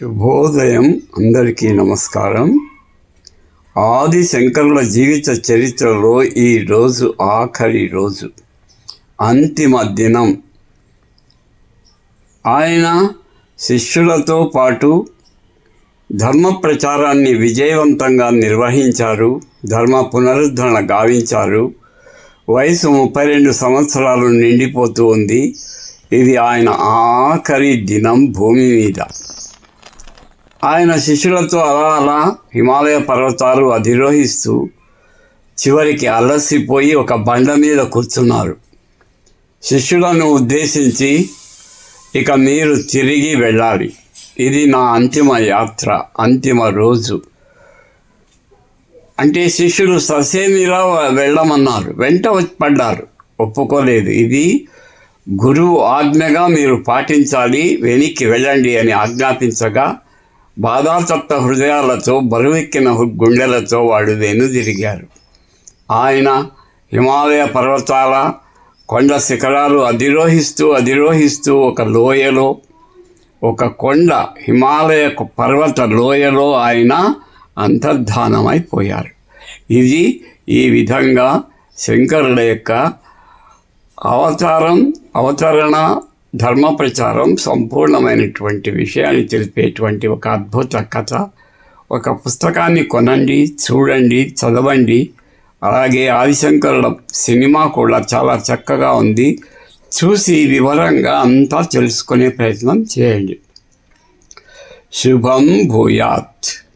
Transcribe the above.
శుభోదయం. అందరికీ నమస్కారం. ఆది శంకరుల జీవిత చరిత్రలో ఈ రోజు ఆఖరి రోజు అంతిమ దినం. ఆయన శిష్యులతో పాటు ధర్మ ప్రచారాన్ని విజయవంతంగా నిర్వహించారు ధర్మ పునరుద్ధరణ గావించారు. వయసు ముప్పై రెండు సంవత్సరాలు నిండిపోతూ ఉంది. ఇది ఆయన ఆఖరి దినం భూమి మీద. ఆయన శిష్యులతో అలా అలా హిమాలయ పర్వతాలు అధిరోహిస్తూ చివరికి అలసిపోయి ఒక బండ మీద కూర్చున్నారు. శిష్యులను ఉద్దేశించి ఇక మీరు తిరిగి వెళ్ళాలి. ఇది నా అంతిమ యాత్ర అంతిమ రోజు. అంటే శిష్యులు ససేమిలా వెళ్ళమన్నారు. వెంట పడ్డారు. ఒప్పుకోలేదు. ఇది గురువు ఆజ్ఞగా మీరు పాటించాలి. వెనక్కి వెళ్ళండి అని ఆజ్ఞాపించగా బాధాతత్వ హృదయాలతో బరువెక్కిన హు- గుండెలతో వాడు వెనుదిరిగారు ఆయన హిమాలయ పర్వతాల కొండ శిఖరాలు అధిరోహిస్తూ అధిరోహిస్తూ ఒక లోయలో ఒక కొండ హిమాలయ పర్వత లోయలో ఆయన అంతర్ధానమైపోయారు ఇది ఈ విధంగా శంకరుల యొక్క అవతారం అవతరణ ధర్మ ప్రచారం సంపూర్ణమైనటువంటి విషయాన్ని తెలిపేటువంటి ఒక అద్భుత కథ. ఒక పుస్తకాన్ని కొనండి చూడండి చదవండి. అలాగే ఆదిశంకరుల సినిమా కూడా చాలా చక్కగా ఉంది. చూసి వివరంగా అంతా తెలుసుకునే ప్రయత్నం చేయండి. శుభం భూయాత్.